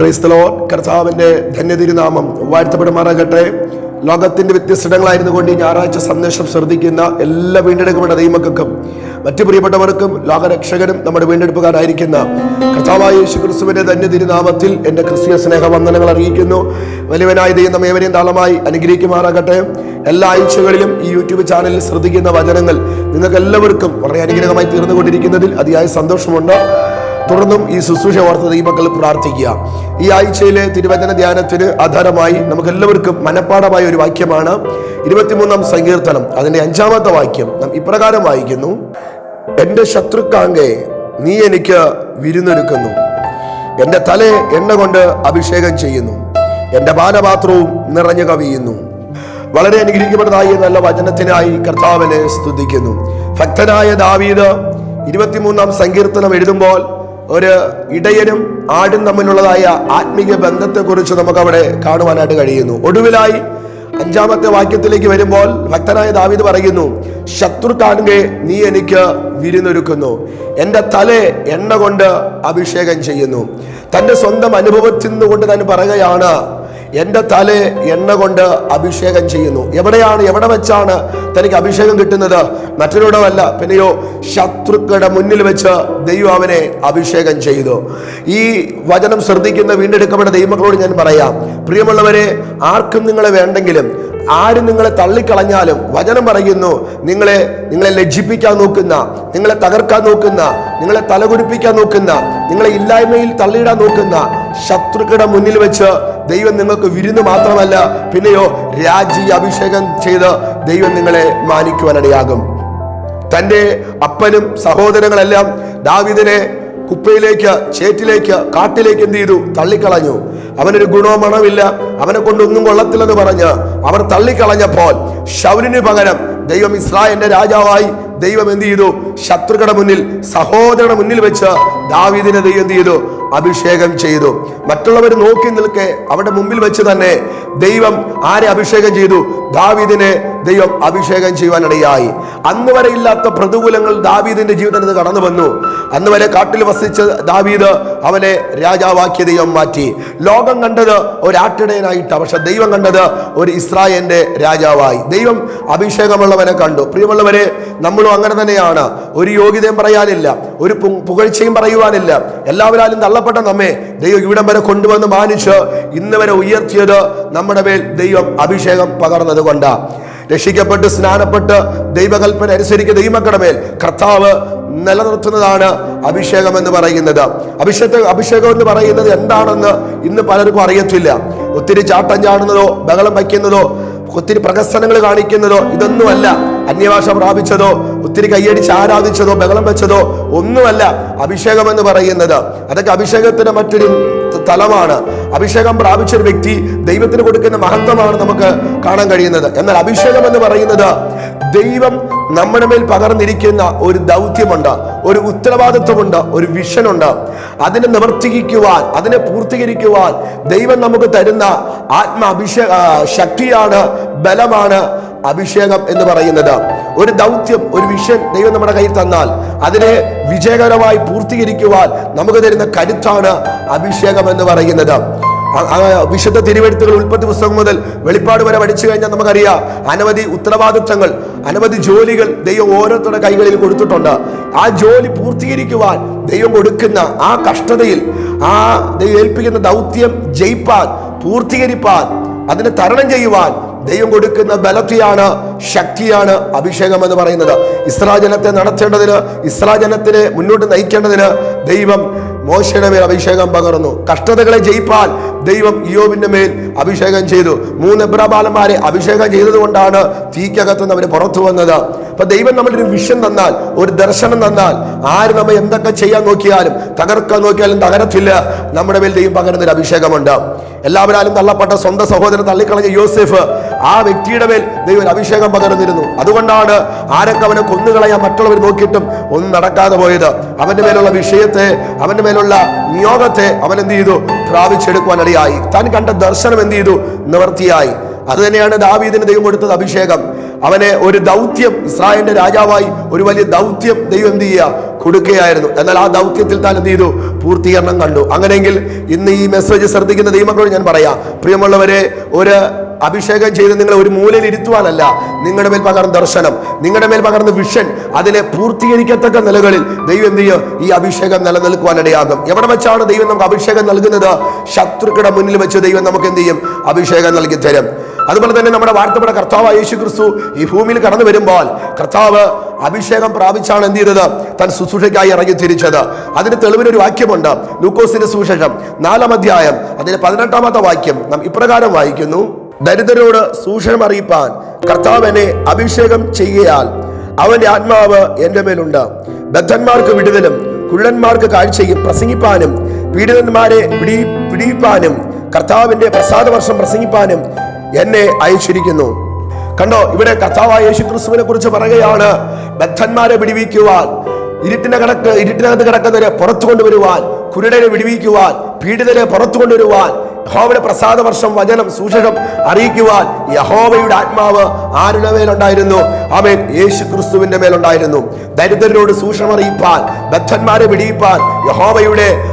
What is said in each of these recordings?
ക്രൈസ്തലോ കർത്താവിന്റെ ധന്യതിരുനാമം വാഴ്ത്തപ്പെടുമാറാകട്ടെ. ലോകത്തിന്റെ വ്യത്യസ്തങ്ങളായിരുന്നു കൊണ്ട് ഈ ഞായറാഴ്ച സന്ദേശം ശ്രദ്ധിക്കുന്ന എല്ലാ വീണ്ടെടുക്കപ്പെട്ട ദൈവമക്കൾക്കും മറ്റു പ്രിയപ്പെട്ടവർക്കും ലോകരക്ഷകനും നമ്മുടെ വീണ്ടെടുപ്പുകാരായിരിക്കുന്ന കർത്താവായ യേശു ക്രിസ്തുവിന്റെ ധന്യതിരുനാമത്തിൽ എന്റെ ക്രിസ്തീയ സ്നേഹ വന്ദനങ്ങൾ അറിയിക്കുന്നു. വലിയവനായ ദൈവം നമ്മെ ഏവരെയും താളമായി അനുഗ്രഹിക്കുമാറാകട്ടെ. എല്ലാ ആഴ്ചകളിലും ഈ യൂട്യൂബ് ചാനലിൽ ശ്രദ്ധിക്കുന്ന വചനങ്ങൾ നിങ്ങൾക്ക് എല്ലാവർക്കും വളരെ അനുഗ്രഹമായി തീർന്നുകൊണ്ടിരിക്കുന്നതിൽ അതിയായ സന്തോഷമുണ്ട്. തുടർന്നും ഈ ശുശ്രൂഷ ഓർത്ത് ദൈവങ്ങൾ പ്രാർത്ഥിക്കുക. ഈ ആഴ്ചയിലെ തിരുവചന ധ്യാനത്തിന് ആധാരമായി നമുക്ക് എല്ലാവർക്കും മനഃപ്പാടമായ ഒരു വാക്യമാണ്. ഇരുപത്തിമൂന്നാം സങ്കീർത്തനം അതിന്റെ അഞ്ചാമത്തെ വാക്യം നാം ഇപ്രകാരം വായിക്കുന്നു. എന്റെ ശത്രുക്കാങ്കെ നീ എനിക്ക് വിരുന്നൊരുക്കുന്നു. എന്റെ തല എണ്ണ കൊണ്ട് അഭിഷേകം ചെയ്യുന്നു. എന്റെ പാനപാത്രവും നിറഞ്ഞു കവിയുന്നു. വളരെ അനുഗ്രഹിക്കപ്പെട്ടതായി നല്ല വചനത്തിനായി കർത്താവിനെ സ്തുതിക്കുന്നു. ഭക്തനായ ദാവീദ് ഇരുപത്തിമൂന്നാം സങ്കീർത്തനം എഴുതുമ്പോൾ ഒരു ഇടയനും ആടും തമ്മിലുള്ളതായ ആത്മീയ ബന്ധത്തെക്കുറിച്ച് നമുക്ക് അവിടെ കാണുവാനായിട്ട് കഴിയുന്നു. ഒടുവിലായി അഞ്ചാമത്തെ വാക്യത്തിലേക്ക് വരുമ്പോൾ ഭക്തനായ ദാവിദ് പറയുന്നു ശത്രു നീ എനിക്ക് വിരുന്നൊരുക്കുന്നു. എന്റെ തലയെ എണ്ണ കൊണ്ട് അഭിഷേകം ചെയ്യുന്നു. തന്റെ സ്വന്തം അനുഭവത്തിൽ നിന്നുകൊണ്ട് താൻ പറയുകയാണ് എന്റെ തലയെ എണ്ണ കൊണ്ട് അഭിഷേകം ചെയ്യുന്നു. എവിടെയാണ് എവിടെ വെച്ചാണ് തനിക്ക് അഭിഷേകം കിട്ടുന്നത്? മറ്റൊരിടമല്ല. പിന്നെയോ ശത്രുക്കളുടെ മുന്നിൽ വെച്ച് ദൈവം അവനെ അഭിഷേകം ചെയ്തു. ഈ വചനം ശ്രദ്ധിക്കുന്ന വീണ്ടെടുക്കപ്പെട്ട ദൈവങ്ങളോട് ഞാൻ പറയാം. പ്രിയമുള്ളവരെ ആർക്കും നിങ്ങളെ വേണ്ടെങ്കിലും ആര് നിങ്ങളെ തള്ളിക്കളഞ്ഞാലും വചനം പറയുന്നു നിങ്ങളെ നിങ്ങളെ ലജ്ജിപ്പിക്കാൻ നോക്കുന്ന നിങ്ങളെ തകർക്കാൻ നോക്കുന്ന നിങ്ങളെ തലകുടിപ്പിക്കാൻ നോക്കുന്ന നിങ്ങളെ ഇല്ലായ്മയിൽ തള്ളിയിടാൻ നോക്കുന്ന ശത്രുക്കളുടെ മുന്നിൽ വെച്ച് ദൈവം നിങ്ങൾക്ക് വിരുന്ന് മാത്രമല്ല പിന്നെയോ രാജി അഭിഷേകം ചെയ്ത് ദൈവം നിങ്ങളെ മാനിക്കുവാനിടയാകും. തന്റെ അപ്പനും സഹോദരങ്ങളെല്ലാം ദാവിദിനെ കുപ്പയിലേക്ക് ചേറ്റിലേക്ക് കാട്ടിലേക്ക് എന്ത് ചെയ്തു? തള്ളിക്കളഞ്ഞു. അവനൊരു ഗുണോ മണമില്ല അവനെ കൊണ്ടൊന്നും കൊള്ളത്തില്ലെന്ന് പറഞ്ഞ് അവർ തള്ളിക്കളഞ്ഞപ്പോൾ ശൗലിന് പകരം ദൈവം ഇസ്രായേലിന്റെ രാജാവായി ദൈവം എന്ത് ചെയ്തു? ശത്രുക്കളുടെ മുന്നിൽ സഹോദരന്റെ മുന്നിൽ വെച്ച് ദാവീദിനെ ദൈവം എന്ത് ചെയ്തു? അഭിഷേകം ചെയ്തു. മറ്റുള്ളവർ നോക്കി നിൽക്കെ അവിടെ മുമ്പിൽ വെച്ച് തന്നെ ദൈവം ആരെ അഭിഷേകം ചെയ്തു? ദാവീദിനെ ദൈവം അഭിഷേകം ചെയ്യുവാനിടയായി. അന്ന് വരെ ഇല്ലാത്ത പ്രതികൂലങ്ങൾ ദാവീദിന്റെ ജീവിതത്തിൽ കടന്നു വന്നു. അന്ന് വരെ കാട്ടിൽ വസിച്ച ദാവീദ് അവനെ രാജാവാക്കിയ ദൈവം മാറ്റി. ലോകം കണ്ടത് ഒരാട്ടിടയനായിട്ട് പക്ഷെ ദൈവം കണ്ടത് ഒരു ഇസ്രായേലിന്റെ രാജാവായി. ദൈവം അഭിഷേകമുള്ളവനെ കണ്ടു. പ്രിയമുള്ളവരെ നമ്മളും അങ്ങനെ തന്നെയാണ്. ഒരു യോഗ്യതയും പറയാനില്ല. ഒരു പുകഴ്ചയും പറയുവാനില്ല. എല്ലാവരാലും തള്ളപ്പെട്ട നമ്മെ ദൈവം ഇവിടം വരെ കൊണ്ടുവന്ന് മാനിച്ച് ഇന്ന് വരെ ഉയർത്തിയത് നമ്മുടെ മേൽ ദൈവം അഭിഷേകം പകർന്നത് കൊണ്ടാണ് രക്ഷിക്കപ്പെട്ട് സ്നാനപ്പെട്ട് ദൈവകൽപ്പന അനുസരിക്കുന്ന ദൈവമക്കളുടെ മേൽ കർത്താവ് നിലനിർത്തുന്നതാണ് അഭിഷേകം എന്ന് പറയുന്നത്. അഭിഷേക അഭിഷേകം എന്ന് പറയുന്നത് എന്താണെന്ന് ഇന്ന് പലർക്കും അറിയത്തില്ല. ഒത്തിരി ചാട്ടം ചാടുന്നതോ ബഹളം വയ്ക്കുന്നതോ ഒത്തിരി പ്രകസനങ്ങൾ കാണിക്കുന്നതോ ഇതൊന്നുമല്ല. അന്യഭാഷ പ്രാപിച്ചതോ ഒത്തിരി കൈയടിച്ച് ആരാധിച്ചതോ ബഹളം വെച്ചതോ ഒന്നുമല്ല അഭിഷേകം എന്ന് പറയുന്നത്. അതൊക്കെ അഭിഷേകത്തിന്റെ മറ്റൊരു തലമാണ്. അഭിഷേകം പ്രാപിച്ച ഒരു വ്യക്തി ദൈവത്തിന് കൊടുക്കുന്ന മഹത്വമാണ് നമുക്ക് കാണാൻ കഴിയുന്നത്. എന്നാൽ അഭിഷേകം എന്ന് പറയുന്നത് ദൈവം നമ്മുടെ മേൽ പകർന്നിരിക്കുന്ന ഒരു ദൗത്യമുണ്ട് ഒരു ഉത്തരവാദിത്വമുണ്ട് ഒരു വിഷനുണ്ട്. അതിനെ നിവർത്തിക്കുവാൻ അതിനെ പൂർത്തീകരിക്കുവാൻ ദൈവം നമുക്ക് തരുന്ന ആത്മ അഭിഷേ ശക്തിയാണ് ബലമാണ് അഭിഷേകം എന്ന് പറയുന്നത്. ഒരു ദൗത്യം ഒരു വിഷൻ ദൈവം നമ്മുടെ കയ്യിൽ തന്നാൽ അതിനെ വിജയകരമായി പൂർത്തീകരിക്കുവാൻ നമുക്ക് തരുന്ന കരുത്താണ് അഭിഷേകം എന്ന് പറയുന്നത്. വിശുദ്ധ തിരുവെഴുത്തുകൾ ഉൽപ്പത്തി പുസ്തകം മുതൽ വെളിപ്പാട് വരെ പഠിച്ചു കഴിഞ്ഞാൽ നമുക്കറിയാം അനവധി ഉത്തരവാദിത്തങ്ങൾ അനവധി ജോലികൾ ദൈവം ഓരോരുത്തരുടെ കൈകളിൽ കൊടുത്തിട്ടുണ്ട്. ആ ജോലി പൂർത്തീകരിക്കുവാൻ ദൈവം കൊടുക്കുന്ന ആ കഷ്ടതയിൽ ആ ദൈവം ഏൽപ്പിക്കുന്ന ദൗത്യം ജയിപ്പാൻ പൂർത്തീകരിപ്പാൻ അതിനെ തരണം ചെയ്യുവാൻ ദൈവം കൊടുക്കുന്ന ബലത്തെയാണ് ശക്തിയാണ് അഭിഷേകം എന്ന് പറയുന്നത്. ഇസ്രാജനത്തെ നടത്തേണ്ടതിന് ഇസ്രാജനത്തിനെ മുന്നോട്ട് നയിക്കേണ്ടതിന് ദൈവം മോശയുടെ മേൽ അഭിഷേകം പകർന്നു. കഷ്ടതകളെ ജയിപ്പാൻ ദൈവം ഇയോബിന്റെ മേൽ അഭിഷേകം ചെയ്തു. മൂന്ന് എബ്രാബാലന്മാരെ അഭിഷേകം ചെയ്തതുകൊണ്ടാണ് തീക്കകത്തുനിന്ന് അവർ പുറത്തു വന്നത്. അപ്പൊ ദൈവം നമ്മളൊരു വിഷൻ തന്നാൽ ഒരു ദർശനം തന്നാൽ ആര് നമ്മൾ എന്തൊക്കെ ചെയ്യാൻ നോക്കിയാലും തകർക്കാൻ നോക്കിയാലും തകരത്തില്ല. നമ്മുടെ മേൽ ദൈവം പകരുന്ന ഒരു അഭിഷേകമുണ്ട്. എല്ലാവരും തള്ളപ്പെട്ട സ്വന്തം സഹോദരൻ തള്ളിക്കളഞ്ഞ യോസെഫ് ആ വ്യക്തിയുടെ മേൽ ദൈവം അഭിഷേകം പകർന്നിരുന്നു. അതുകൊണ്ടാണ് ആരൊക്കെ അവനെ കൊന്നുകളയാൻ മറ്റുള്ളവർ നോക്കിയിട്ടും ഒന്നും നടക്കാതെ പോയത്. അവന്റെ മേലുള്ള വിഷയത്തെ അവന്റെ മേലുള്ള നിയോഗത്തെ അവൻ എന്ത് ചെയ്തു? പ്രാപിച്ചെടുക്കുവാൻ ഇടയായി. താൻ കണ്ട ദർശനം എന്ത് ചെയ്തു? നിവർത്തിയായി. അത് തന്നെയാണ് ദാവീദിന് ദൈവം കൊടുത്തത് അഭിഷേകം. അവനെ ഒരു ദൗത്യം ഇസ്രായേലിന്റെ രാജാവായി ഒരു വലിയ ദൗത്യം ദൈവം എന്ത് ചെയ്യുക? കൊടുക്കുകയായിരുന്നു. എന്നാൽ ആ ദൗത്യത്തിൽ താൻ എന്ത് ചെയ്തു? പൂർത്തീകരണം കണ്ടു. അങ്ങനെയെങ്കിൽ ഇന്ന് ഈ മെസ്സേജ് ശ്രദ്ധിക്കുന്ന ദൈവങ്ങളോട് ഞാൻ പറയാം. പ്രിയമുള്ളവരെ ഒരു അഭിഷേകം ചെയ്ത് നിങ്ങളെ ഒരു മൂലയിൽ ഇരുത്തുവാനല്ല നിങ്ങളുടെ മേൽ പകർന്ന ദർശനം നിങ്ങളുടെ മേൽ പകർന്ന വിഷൻ അതിനെ പൂർത്തീകരിക്കത്തക്ക നിലകളിൽ ദൈവം എന്ത് ചെയ്യും? ഈ അഭിഷേകം നിലനിൽക്കുവാനിടയാകും എവിടെ വെച്ചാണ് ദൈവം നമുക്ക് അഭിഷേകം നൽകുന്നത്? ശത്രുക്കളുടെ മുന്നിൽ വെച്ച് ദൈവം നമുക്ക് എന്ത് ചെയ്യും? അഭിഷേകം നൽകി തരും. അതുപോലെ തന്നെ നമ്മുടെ വാർത്തപ്പെട്ട കർത്താവ് യേശു ക്രിസ്തു ഈ ഭൂമിയിൽ കടന്നു വരുമ്പോൾ കർത്താവ് അഭിഷേകം പ്രാപിച്ചാണ് എന്ത് ചെയ്തത്? താൻ ശുശ്രൂഷയ്ക്കായി ഇറങ്ങി തിരിച്ചത്. അതിന് തെളിവിനൊരു വാക്യമുണ്ട്. ലൂക്കോസിന്റെ സുവിശേഷം നാലാം അധ്യായം അതിന്റെ പതിനെട്ടാമത്തെ വാക്യം നാം ഇപ്രകാരം വായിക്കുന്നു. ദരിദ്രരോട് സൂക്ഷണം അറിയിപ്പാൻ കർത്താവ് അഭിഷേകം ചെയ്യുകയാൽ അവന്റെ ആത്മാവ് എന്റെ മേലുണ്ട്. ബദ്ധന്മാർക്ക് വിടുതലും കുള്ളന്മാർക്ക് കാഴ്ചയും പ്രസംഗിപ്പാനും പീഡിതന്മാരെ പിടി കർത്താവിന്റെ പ്രസാദ വർഷം പ്രസംഗിപ്പാനും എന്നെ അയച്ചിരിക്കുന്നു. കണ്ടോ ഇവിടെ കർത്താവായ യേശു ക്രിസ്തുവിനെ കുറിച്ച് പറയുകയാണ് ബദ്ധന്മാരെ വിടിവിക്കുവാൻ ഇരുട്ടിനെ കടക്ക് ഇരുട്ടിനകത്ത് കിടക്കുന്നവരെ പുറത്തു കൊണ്ടുവരുവാൻ കുരുടനെ വിടുവിക്കുവാൻ പീഡിതരെ പുറത്തു കൊണ്ടുവരുവാൻ യഹോവയുടെ പ്രസാദ വർഷം വചനം സൂചകം അറിയിക്കുവാൻ യഹോവയുടെ ആത്മാവ് ആരുടെ മേലുണ്ടായിരുന്നു? അവൻ യേശു ക്രിസ്തുവിന്റെ മേലുണ്ടായിരുന്നു. ദരിദ്രരോട് സൂക്ഷണം അറിയിപ്പാൻ ബദ്ധന്മാരെ വിടിയിപ്പാൻ യഹോവയുടെ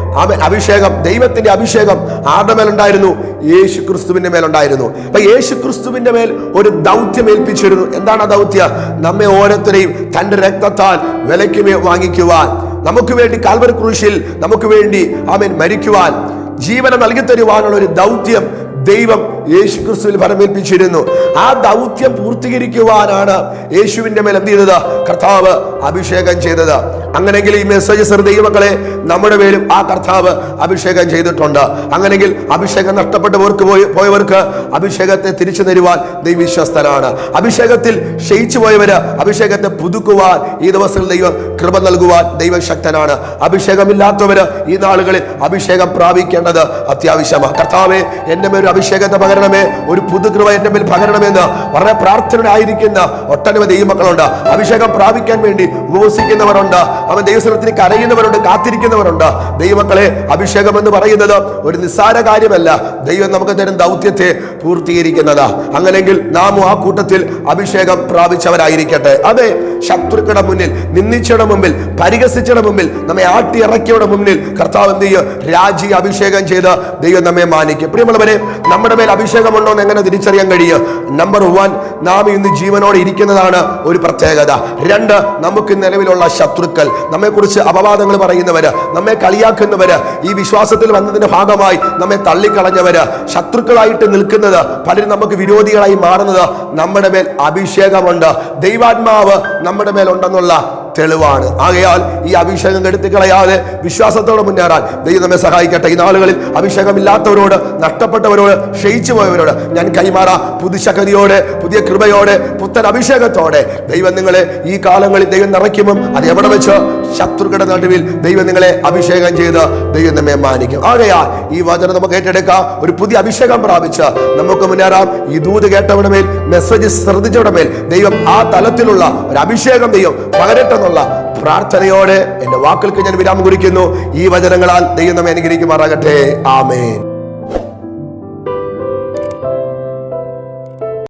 അഭിഷേകം ദൈവത്തിന്റെ അഭിഷേകം ആരുടെ മേലുണ്ടായിരുന്നു? യേശു ക്രിസ്തുവിന്റെ മേലുണ്ടായിരുന്നു. അപ്പൊ യേശു ക്രിസ്തുവിന്റെ മേൽ ഒരു ദൗത്യം ഏൽപ്പിച്ചിരുന്നു. എന്താണ് ആ ദൗത്യം? നമ്മെ ഓരോരുത്തരെയും തന്റെ രക്തത്താൽ വിലയ്ക്ക് വാങ്ങിക്കുവാൻ. നമുക്ക് വേണ്ടി കാൽവരി ക്രൂശിൽ നമുക്ക് വേണ്ടി അവൻ മരിക്കുവാൻ. ജീവനം നൽകി തരുവാനുള്ള ഒരു ദൗത്യം ദൈവം യേശു ക്രിസ്തുവിൽ ഫലമേൽപ്പിച്ചിരുന്നു ആ ദൗത്യം പൂർത്തീകരിക്കുവാനാണ് യേശുവിന്റെ മേൽ എന്ത് ചെയ്തത്? കർത്താവ് അഭിഷേകം ചെയ്തത്. അങ്ങനെങ്കിൽ ഈ മെസ്സേജ് ദൈവങ്ങളെ നമ്മുടെ പേരും ആ കർത്താവ് അഭിഷേകം ചെയ്തിട്ടുണ്ട്. അങ്ങനെങ്കിൽ അഭിഷേകം നഷ്ടപ്പെട്ടവർക്ക് പോയി പോയവർക്ക് അഭിഷേകത്തെ തിരിച്ചു തരുവാൻ ദൈവവിശ്വസ്തനാണ് അഭിഷേകത്തിൽ ക്ഷയിച്ചു പോയവര് അഭിഷേകത്തെ പുതുക്കുവാൻ ഈ ദിവസങ്ങളിൽ ദൈവം കൃപ നൽകുവാൻ ദൈവശക്തനാണ് അഭിഷേകമില്ലാത്തവര് ഈ നാളുകളിൽ അഭിഷേകം പ്രാപിക്കേണ്ടത് അത്യാവശ്യമാണ്. കർത്താവെ എന്റെ മേൽ അഭിഷേകത്തെ പകരണമേ ഒരു പുതുകൃപ എന്റെ മേൽ പകരണമെന്ന് വളരെ പ്രാർത്ഥനയായിരിക്കുന്ന ഒട്ടനവധി ദൈവമക്കളുണ്ട്. അഭിഷേകം പ്രാപിക്കാൻ വേണ്ടി ഉപവസിക്കുന്നവരുണ്ട്. അവൻ ദൈവസ്ഥലത്തിന് കരയുന്നവരുണ്ട് കാത്തിരിക്കുന്നവരുണ്ട്. ദൈവമക്കളെ അഭിഷേകം എന്ന് പറയുന്നത് ഒരു നിസ്സാര കാര്യമല്ല. ദൈവം നമുക്ക് തരും ദൗത്യത്തെ പൂർത്തീകരിക്കുന്നതാ. അങ്ങനെങ്കിൽ നാമും ആ കൂട്ടത്തിൽ അഭിഷേകം പ്രാപിച്ചവരായിരിക്കട്ടെ. അതെ ശത്രുക്കളുടെ മുന്നിൽ നിന്ദിച്ചയുടെ മുമ്പിൽ പരിഹസിച്ചയുടെ മുമ്പിൽ നമ്മെ ആട്ടിയിറക്കിയുടെ മുന്നിൽ കർത്താവ് എന്ത് ചെയ്യും? രാജി അഭിഷേകം ചെയ്ത് ദൈവം നമ്മെ മാനിക്കും. പ്രിയമുള്ളവരെ നമ്മുടെ മേൽ അഭിഷേകമുണ്ടോ എന്ന് എങ്ങനെ തിരിച്ചറിയാൻ കഴിയും നമ്പർ വൺ നാം ഇന്ന് ജീവനോടെ ഇരിക്കുന്നതാണ് ഒരു പ്രത്യേകത. രണ്ട് നമുക്ക് നിലവിലുള്ള ശത്രുക്കൾ. നമ്മെക്കുറിച്ച് അപവാദങ്ങൾ പറയുന്നവര് നമ്മെ കളിയാക്കുന്നവര് ഈ വിശ്വാസത്തിൽ വന്നതിന്റെ ഭാഗമായി നമ്മെ തള്ളിക്കളഞ്ഞവര് ശത്രുക്കളായിട്ട് നിൽക്കുന്നത് പലരും നമുക്ക് വിരോധികളായി മാറുന്നത് നമ്മുടെ മേൽ അഭിഷേകമുണ്ട്. ദൈവാത്മാവ് നമ്മുടെ മേലുണ്ടെന്നുള്ള തെളിവാണ്. ആകയാൽ ഈ അഭിഷേകം കെടുത്തി കളയാതെ വിശ്വാസത്തോടെ മുന്നേറാൻ ദൈവം നമ്മെ സഹായിക്കട്ടെ. ഈ നാളുകളിൽ അഭിഷേകമില്ലാത്തവരോട് നഷ്ടപ്പെട്ടവരോട് ക്ഷയിച്ചു പോയവരോട് ഞാൻ കൈമാറാം പുതുശക്തിയോടെ പുതിയ കൃപയോടെ പുത്തൻ അഭിഷേകത്തോടെ ദൈവം നിങ്ങളെ ഈ കാലങ്ങളിൽ ദൈവം നിറയ്ക്കുമ്പം അത് എവിടെ വെച്ച് ശത്രുക്കളുടെ നടുവിൽ ദൈവം നിങ്ങളെ അഭിഷേകം ചെയ്ത് ദൈവം നമ്മെ മാനിക്കും. ആകയാൽ ഈ വചനം നമുക്ക് ഏറ്റെടുക്കാം. ഒരു പുതിയ അഭിഷേകം പ്രാപിച്ച് നമുക്ക് മുന്നേറാം. ഈ ദൂത് കേട്ടവരുടെ മേൽ മെസ്സേജ് ശ്രദ്ധിച്ചവരുടെ മേൽ ദൈവം ആ തലത്തിലുള്ള ഒരു അഭിഷേകം ദൈവം പകരട്ടെന്നുള്ള പ്രാർത്ഥനയോടെ എന്റെ വാക്കുകൾക്ക് ഞാൻ വിരാമം കുറിക്കുന്നു. ഈ വചനങ്ങളാൽ ദൈവം നമ്മെ അനുഗ്രഹിക്കുമാറാകട്ടെ. ആമേൻ.